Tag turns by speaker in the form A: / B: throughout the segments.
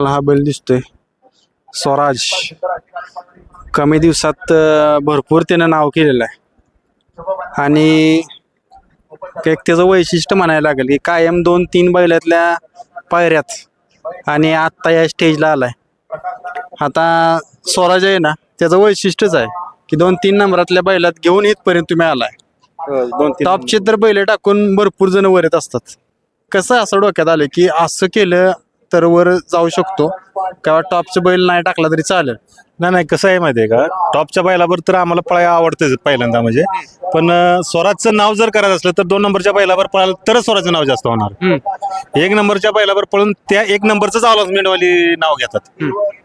A: हा बैल दिसतोय. स्वराज. कमी दिवसात भरपूर त्यानं नाव केलेलं आहे. आणि एक त्याचं वैशिष्ट्य म्हणायला लागेल की कायम दोन तीन बैलातल्या पायऱ्यात आणि आत्ता या स्टेजला आलाय. आता स्वराज आहे ना त्याचं वैशिष्ट्यच आहे की दोन तीन नंबरातल्या बैलात घेऊन इथपर्यंत तुम्ही आलाय.
B: दोन
A: टॉपचे तर बैल टाकून भरपूर जण वर येत असतात. कसं असं डोक्यात आलं की असं केलं तर वर जाऊ शकतो. किंवा टॉपचं बैल नाही टाकला तरी चालेल.
B: नाही नाही कसं आहे माहितीये का? टॉपच्या बैलावर तर आम्हाला पळायला आवडतेच पहिल्यांदा म्हणजे. पण अं, स्वराजचं नाव जर करायचं असलं तर दोन नंबरच्या बैलावर पळालं तरच स्वराजचं नाव जास्त होणार. एक नंबरच्या बैलावर पळून त्या एक नंबरच अलॉसमेंट वाली नाव घेतात.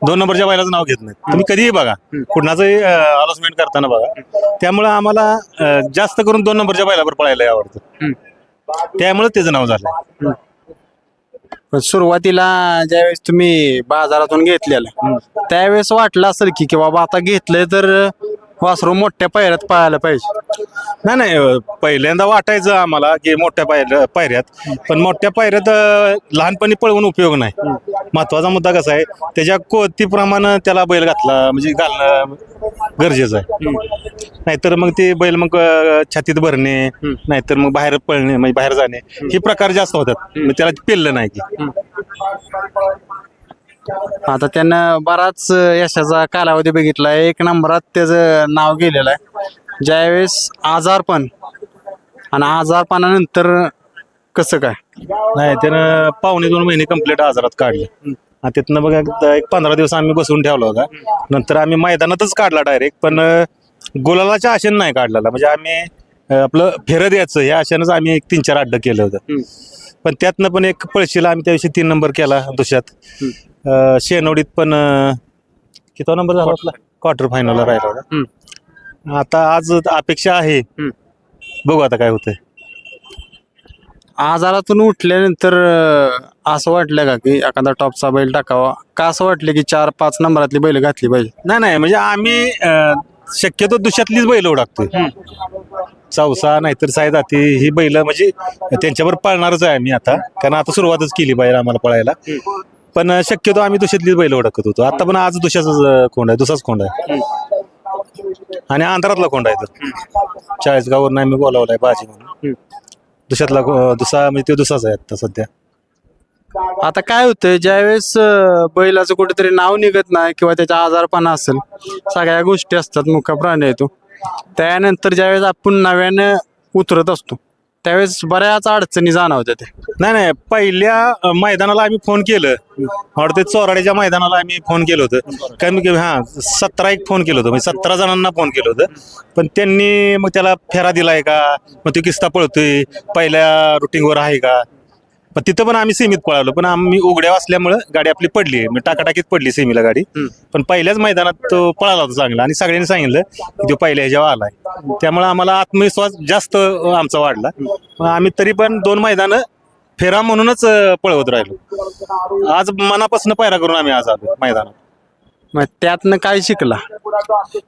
B: दोन नंबरच्या बैलाचं नाव घेत नाही तुम्ही कधीही बघा. कुणाचंही अलॉसमेंट करताना बघा. त्यामुळे आम्हाला अं, जास्त करून दोन नंबरच्या बैलावर पळायला आवडतं. त्यामुळे त्याचं नाव झालं
A: पण सुरुवातीला ज्यावेळेस तुम्ही बाजारातून घेतलेलं त्यावेळेस वाटलं असेल की की बाबा आता घेतलंय तर वासरू मोठ्या पायऱ्यात पाहायला पाहिजे.
B: नाही नाही अं, पहिल्यांदा वाटायचं आम्हाला की मोठ्या पायऱ्या पायऱ्यात. पण मोठ्या पायऱ्यात अं, लहानपणी पळवून उपयोग नाही. महत्त्वाचा मुद्दा कसा आहे त्याच्या कोतीप्रमाणे त्याला बैल घातला म्हणजे घालणं गरजेचं आहे. नाहीतर मग ते बैल मग अं, छातीत भरणे नाहीतर मग बाहेर पळणे म्हणजे बाहेर जाणे हे प्रकार जास्त होतात. मग त्याला पेललं नाही की.
A: आता त्यानं बराच यशाचा कालावधी बघितला एक नंबरात त्याचं नाव गेलेलं आहे. ज्यावेळेस आजारपण आणि आजारपणानंतर कसं काय?
B: नाही त्यानं पावणे दोन महिने कंप्लीट आजारात काढले. आणि तिथनं बघा एकदा एक पंधरा दिवस आम्ही बसून ठेवला होता. नंतर आम्ही मैदानातच काढला डायरेक्ट पण गुलालाच्या आशेनं नाही काढलेला. म्हणजे आम्ही अं, आपलं फेरं द्यायचं या आशेनंच आम्ही एक तीन चार अड्डं केलं होतं. पण त्यातनं पण एक पळशीला आम्ही त्या दिवशी तीन नंबर केला दुसऱ्यात. अं, शेनवडीत पण अं, किती नंबर झाला आपला? क्वार्टर फायनलला राहिला होता. आता आज अपेक्षा आहे. बघू आता काय होतंय.
A: आजारातून उठल्यानंतर अं, असं वाटलं का की एखादा टॉपचा बैल टाकावा? का असं वाटलं की चार पाच नंबरातली बैल घातली पाहिजे?
B: नाही नाही म्हणजे आम्ही अं, शक्यतो दुशातलीच बैल टाकतोय चौसा नाहीतर सायदाती ही बैल म्हणजे त्यांच्यावर पळणारच आहे आम्ही आता. कारण आता सुरुवातच केली बैल आम्हाला पळायला. पण शक्यतो आम्ही दुशातलीच बैल ओळखत होतो. आता पण आज दुशाचाच खोंड आहे. दुसाच खोंड आहे. आणि आंध्रातला खोंड आहे तो. चाळीसगाववरून आम्ही बोलावलाय बाजी म्हणून. दुशातला खो- दुसा म्हणजे तो दुसाच आहे आता सध्या.
A: आता काय होतंय ज्यावेळेस अं, बैलाचं कुठेतरी नाव निघत नाही किंवा त्याचा आजारपणा असेल सगळ्या गोष्टी असतात मुख्य प्राणी आहे तो. त्यानंतर ज्यावेळेस आपण नव्यानं उतरत असतो त्यावेळेस बऱ्याच अडचणी जाणवत्या ते
B: नाही नाही पहिल्या अ, मैदानाला आम्ही फोन केलं. वाटते चोराड्याच्या मैदानाला आम्ही फोन केलं होतं. कमी कमी हा सतरा एक फोन केलं होतं. म्हणजे सतरा जणांना फोन केलं होतं. पण त्यांनी मग त्याला फेरा दिलाय का? मग तो किस्ता पळतोय. पहिल्या रुटीनवर आहे का? पण तिथं पण आम्ही सीमित पळालो. पण आम्ही उघड्या असल्यामुळं गाडी आपली पडली. म्हणजे टाकाटाकीत पडली सेमीला गाडी. पण पहिल्याच मैदानात तो पळाला होता चांगला. आणि सगळ्यांनी सांगितलं की तो पहिल्या ह्याच्यावर आलाय. त्यामुळे आम्हाला आत्मविश्वास जास्त आमचा वाढला. आम्ही तरी पण दोन मैदानं फेरा म्हणूनच पळवत राहिलो. आज मनापासून पायरा करून आम्ही आज आलो मैदानात.
A: मग त्यातनं काय शिकला?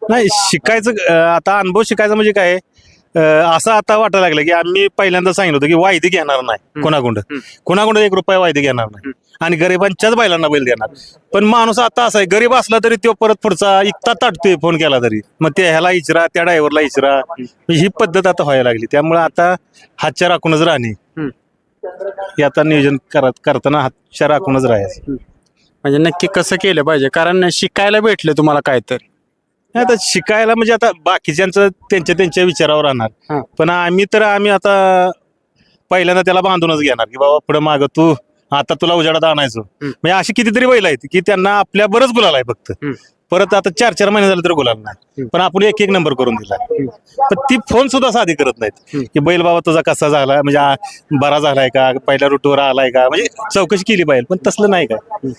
B: नाही शिकायचं आता अनुभव शिकायचा म्हणजे काय? असं आता वाटायला लागलं की आम्ही पहिल्यांदा सांगितलं होतं की वायदी घेणार नाही कोणाकोंड. कोणाकोंड एक रुपया वायदी घेणार नाही. आणि गरिबांच्याच बैलांना बैल देणार. पण माणूस आता असा आहे गरीब असला तरी तो परत पुढचा इकता ताटतोय फोन केला तरी. मग ते ह्याला इचरा त्या ड्रायव्हरला इचरा. ही पद्धत आता व्हायला लागली. त्यामुळे आता हातच्या राखूनच राहणे हे आता नियोजन करत करताना हातच्या राखूनच राहायचं.
A: म्हणजे नक्की कसं केलं पाहिजे? कारण शिकायला भेटलं तुम्हाला काय तर.
B: नाही आता शिकायला म्हणजे आता बाकीच्यांचं त्यांच्या त्यांच्या विचारावर
A: हा.
B: राहणार पण आम्ही तर आम्ही आता पहिल्यांदा त्याला बांधूनच घेणार की बाबा पुढे माग तू आता तुला उजाडात आणायचो. म्हणजे अशी कितीतरी बैल आहेत की त्यांना आपल्या बरंच गुलाल आहे फक्त.
A: हम्म.
B: परत आता चार चार महिने झाले तर गुलाल नाही. पण आपण एक एक नंबर करून दिला. पण ती फोन सुद्धा साधी करत नाहीत. की बैल बाबा तुझा कसा झाला म्हणजे आ, बरा झालाय का? पहिल्या रुटवर आलाय का? म्हणजे चौकशी केली पाहिजे पण तसलं नाही काय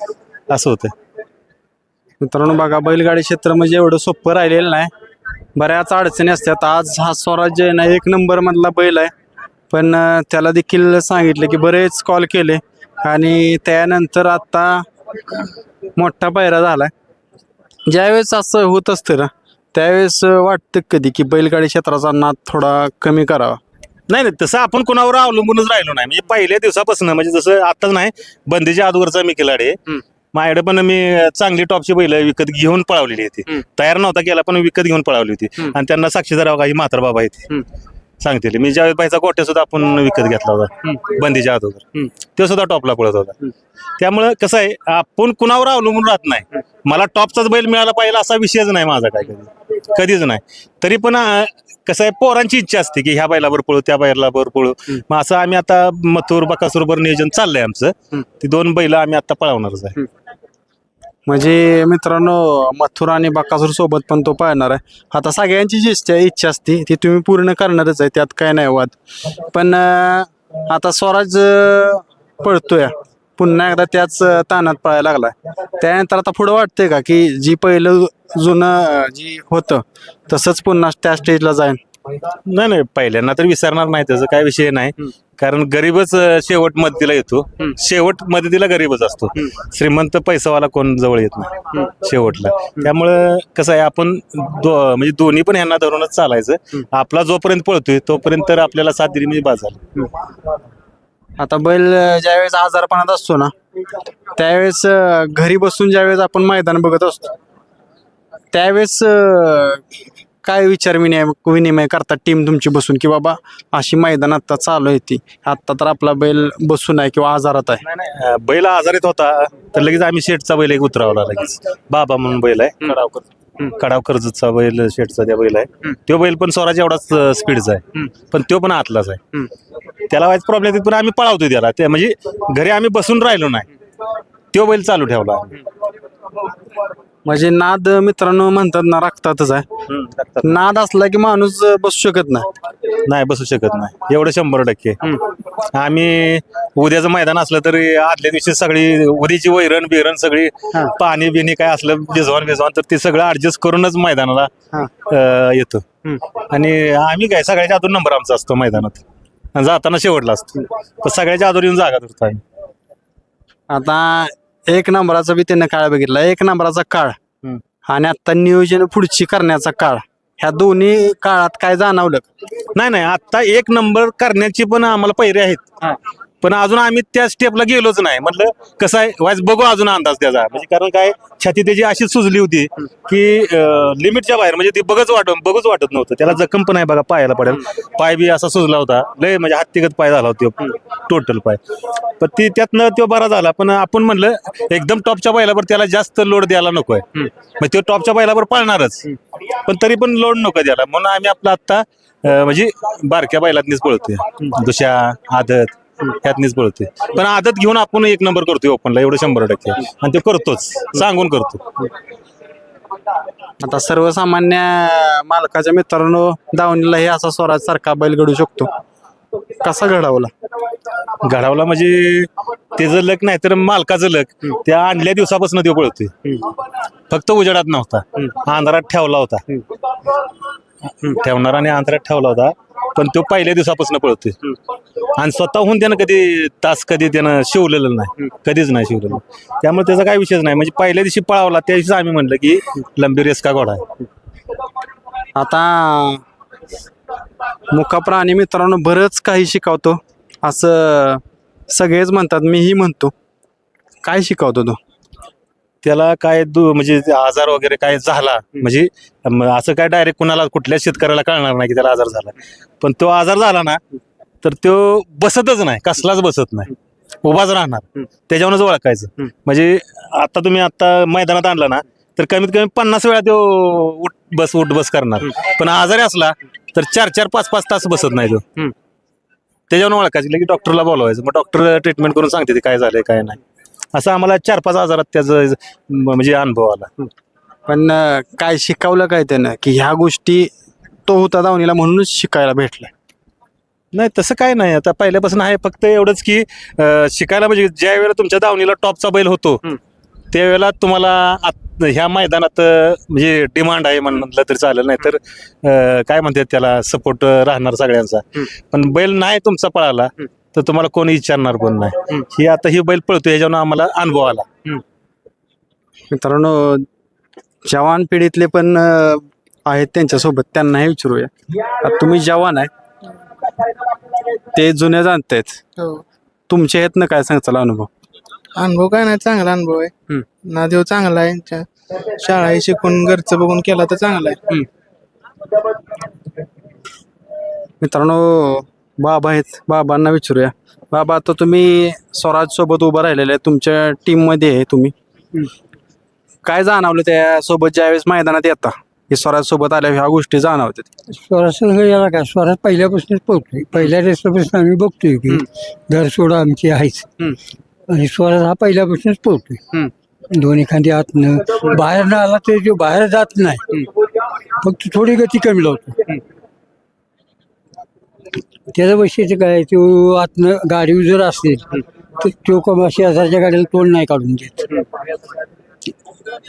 B: असं होतं.
A: मित्रांनो बघा बैलगाडी क्षेत्र म्हणजे एवढं सोपं राहिलेलं नाही. बऱ्याच अडचणी असतात. आज हा स्वराज्य आहे ना एक नंबर मधला बैल आहे. पण त्याला देखील सांगितलं की बरेच कॉल केले आणि त्यानंतर आता मोठा पायरा झालाय. ज्यावेळेस असं होत असतं ना त्यावेळेस वाटतं कधी की बैलगाडी क्षेत्राचा नाद थोडा कमी करावा.
B: नाही नाही तसं आपण कोणावर अवलंबूनच राहिलो नाही. म्हणजे पहिल्या दिवसापासून म्हणजे जसं आताच नाही बंदीच्या अगोदरचा मी खिलाडी आहे. माझ्याकडे पण मी चांगली टॉपची बैल विकत घेऊन पळवलेली होती. तयार नव्हता केला पण विकत घेऊन पळवली होती. आणि त्यांना साक्षीदार काही म्हातार बाबा
A: हम्म.
B: सांगतील मी ज्यावेळेस बाईचा गोट्या सुद्धा आपण विकत घेतला होता. बंदीच्या अगोदर. तो सुद्धा टॉपला पळत होता. त्यामुळं कसं आहे आपण कुणावर अवलंबून राहत नाही मला टॉपचाच बैल मिळाला पाहिजे असा विषयच नाही माझा काय कधीच नाही. तरी पण अं, कसं आहे पोरांची इच्छा असते की ह्या बैलावर पळू त्या बैलावर पळू. मग असं आम्ही आता मथुर बकासूरवर नियोजन चाललंय आमचं. ती दोन बैल आम्ही आता पळवणारच आहे.
A: म्हणजे मित्रांनो मथुर आणि बकासूर सोबत पण तो पाळणार आहे. आता सगळ्यांची जी इच्छा इच्छा असते ती तुम्ही पूर्ण करणारच आहे त्यात काय नाही वाद. पण अं, आता स्वराज अं, पळतोय. पुन्हा एकदा त्याच अं, ताणात पळायला लागलाय. त्यानंतर आता पुढं वाटतंय का की जी पहिलं जुनं जी होतं तसंच पुन्हा त्या स्टेजला जाईन?
B: नाही नाही पहिल्यांदा तर विसरणार नाही त्याचा काय विषय नाही. कारण गरीबच शेवट मदतीला येतो. शेवट मदतीला गरीबच असतो. श्रीमंत पैसावाला कोण जवळ येत नाही. शेवटला. त्यामुळं कसं आहे आपण दो म्हणजे दोन्ही पण यांना धरूनच चालायचं. आपला जोपर्यंत पळतोय तोपर्यंत तर आपल्याला साथ दिली म्हणजे झालं.
A: आता बैल ज्यावेळेस आजारपणात असतो ना त्यावेळेस घरी बसून ज्यावेळेस आपण मैदान बघत असतो त्यावेळेस काय विचार विनिमय विनिमय करतात टीम तुमची बसून? की बाबा अशी मैदान आता चालू आहे ती. आता तर आपला बैल बसून आहे किंवा आजारात आहे.
B: बैल आजारीत होता तर लगेच आम्ही शेटचा बैल एक उतरावला लगेच. बाबा म्हणून बैल आहे कडाव कर्जतचा बैल शेटचा त्या बैल आहे तो बैल पण स्वराज एवढाच स्पीडचा आहे. पण तो पण आतलाच आहे. त्याला व्हायचं प्रॉब्लेम पण आम्ही पळावतोय त्याला. ते म्हणजे घरी आम्ही बसून राहिलो नाही. तो बैल चालू ठेवला.
A: म्हणजे नाद मित्रांनो म्हणतात ना रक्तातच आहे. नाद असला की माणूस बसू शकत नाही.
B: नाही बसू शकत नाही. एवढं शंभर टक्के. आम्ही उद्याचं मैदान असलं तरी आदल्या दिवशी सगळी उद्याची वैरण बिरण सगळी
A: हा.
B: पाणी बिणी काय असलं बिजवान बिजवान तर ते सगळं ऍडजस्ट करूनच मैदानाला
A: हा.
B: अं, येतो. आणि आम्ही काय सगळ्याच्या आतून नंबर आमचा असतो मैदानात. आणि जाताना शेवटला असतो. पण सगळ्याच्या आतून येऊन जागा धरतो आम्ही.
A: आता एक नंबराचा बी त्यानं काळ बघितला. एक नंबराचा काळ.
B: हम्म.
A: आणि आता नियोजन पुढची करण्याचा काळ. ह्या दोन्ही काळात काय जाणवलं?
B: नाही नाही आता एक नंबर करण्याची पण आम्हाला पैरे आहेत. पण अजून आम्ही त्या स्टेपला गेलोच नाही. म्हटलं कसं आहे वाईज बघू अजून अंदाज त्याचा. म्हणजे कारण काय छाती त्याची अशीच सुजली होती की लिमिटच्या बाहेर म्हणजे ती बघच वाट बघूच वाटत नव्हतं. त्याला जखम पण आहे बघा पायाला पडेल. पाय बी असा सुजला होता. लय म्हणजे हत्तीगत पाय झाला होता टोटल पाय. पण ती त्यातनं तो बरा झाला. पण आपण म्हणलं एकदम टॉपच्या बैलावर त्याला जास्त लोड द्यायला नको आहे मग तो टॉपच्या बैलावर पाळणारच. पण तरी पण लोड नको द्यायला म्हणून आम्ही आपला आता म्हणजे बारक्या बैलातनीच पळतोय. दुसऱ्या आदत. ह्यातनीच पळतोय पण आदत घेऊन आपण एक नंबर करतोय ओपनला एवढं शंभर टक्के. आणि ते करतोच. सांगून करतो
A: आता सर्वसामान्य मालकाच्या मित्रांनो दावणीलाही असा स्वराज सारखा बैल घडू शकतो. कसा घडवला?
B: घडावला म्हणजे त्याचं लक नाही तर मालकाचं लक. त्या आणल्या दिवसापासून तो पळतोय. फक्त उजेडात नव्हता. अंधारात ठेवला होता. ठेवणार आणि अंधारात ठेवला होता. पण तो पहिल्या दिवसापासून पळतोय. आणि स्वतःहून त्यानं कधी तास कधी त्यानं शिवलेलं नाही. कधीच नाही शिवलेलं. त्यामुळे त्याचा काही विषयच नाही. म्हणजे पहिल्या दिवशी पळावला त्या दिवशी आम्ही म्हणलं की लंबी रेस का घोडा आहे.
A: आता मुका प्राणी मित्रांनो बरंच काही शिकवतो. असं सगळेच म्हणतात मीही म्हणतो. काय शिकवतो तो?
B: त्याला काय दु म्हणजे आजार वगैरे काय झाला म्हणजे असं काय डायरेक्ट कुणाला कुठल्या शेतकऱ्याला कळणार नाही की त्याला आजार झाला. पण तो आजार झाला ना तर तो बसतच नाही कसलाच बसत नाही. उभाच राहणार. त्याच्यावरच ओळखायचं. म्हणजे आता तुम्ही आता मैदानात आणला ना तर कमीत कमी पन्नास वेळा तो उठ बस उठ बस करणार. पण आजारी असला तर चार चार पाच पाच तास बसत नाही तो. त्याच्यावर ओळखायचं की डॉक्टरला बोलवायचं. मग डॉक्टर ट्रीटमेंट करून सांगते ते काय झालंय काय नाही. असं आम्हाला चार पाच आजारात त्याचं म्हणजे अनुभव आला.
A: पण अं, काय शिकवलं काय त्यानं? की ह्या गोष्टी तो होता दावणीला म्हणूनच शिकायला भेटलाय.
B: नाही तसं काय नाही. आता पहिल्यापासून आहे फक्त एवढंच की अं, शिकायला म्हणजे ज्या वेळेला तुमच्या दावणीला टॉपचा बैल होतो
A: हम्म.
B: त्यावेळेला तुम्हाला आत- ह्या मैदानात अं, म्हणजे डिमांड आहे म्हणलं तरी चालेल. नाही तर अं, काय म्हणतात त्याला सपोर्ट राहणार सगळ्यांचा. पण बैल नाही तुमचा पळाला. तर तुम्हाला कोणी विचारणार पण नाही. ही आता ही बैल पळतो ह्याच्यावर आम्हाला अनुभव आला.
A: मित्रांनो जवान पिढीतले पण अं, आहेत त्यांच्यासोबत. त्यांनाही विचारूया. आता तुम्ही जवान आहे. ते जुने जाणतायत.
C: हो.
A: तुमच्या आहेत ना काय सांगचाल अनुभव?
C: अनुभव काय नाही चांगला अनुभव आहे.
A: हम्म.
C: नादेव चांगला आहे. शाळा ही शिकून घरचं बघून केला तर चांगला आहे.
A: मित्रांनो बाबा आहेत. बाबांना विचारूया. बाबा आता तुम्ही स्वराज सोबत उभं राहिलेले आहे तुमच्या टीममध्ये आहे तुम्ही. काय जाणवलं त्या सोबत ज्यावेळेस मैदानात येता? हे स्वराज सोबत आल्या ह्या गोष्टी जाणवतात.
D: स्वराज याला काय? स्वराज पहिल्यापासूनच पोहतोय पहिल्या रेसपासून आम्ही बघतोय की घर सोडा आमची आहेच. आणि स्वराज हा पहिल्यापासूनच
A: हम्म.
D: दोन्ही खांदी आतनं. बाहेर न आला तर जो बाहेर जात नाही. फक्त थोडी गती कमी लावतो. त्याचं वैशिष्ट्य काय तो आतनं गाडी जर असेल तर तो कमा शेजारच्या गाडीला तोंड नाही काढून देत.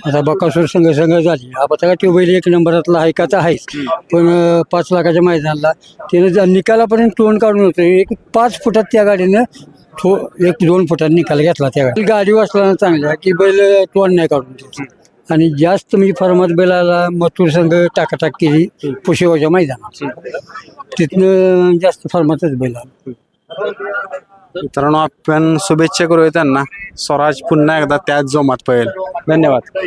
D: आता बकासूर संघ संघ झाली. आता तो बैल एक नंबरातला आहे का तर आहेच. पण पाच लाखाच्या मैदानाला त्यानं निकालापर्यंत तोंड काढून होतं. एक पाच फुटात त्या गाडीनं थो एक दोन फुटात निकाल घेतला त्या गाडी गाडी वाचला चांगल्या की बैल तोंड नाही काढून देत. आणि जास्त म्हणजे फर्मात बेलाला मथुर संघ टाकाटाक केली पुशेवाच्या मैदानात. तिथनं जास्त फर्मातच बैल आला.
A: मित्रांनो आपण शुभेच्छा करूया त्यांना. स्वराज पुन्हा एकदा त्याच जोमात पळेल. धन्यवाद.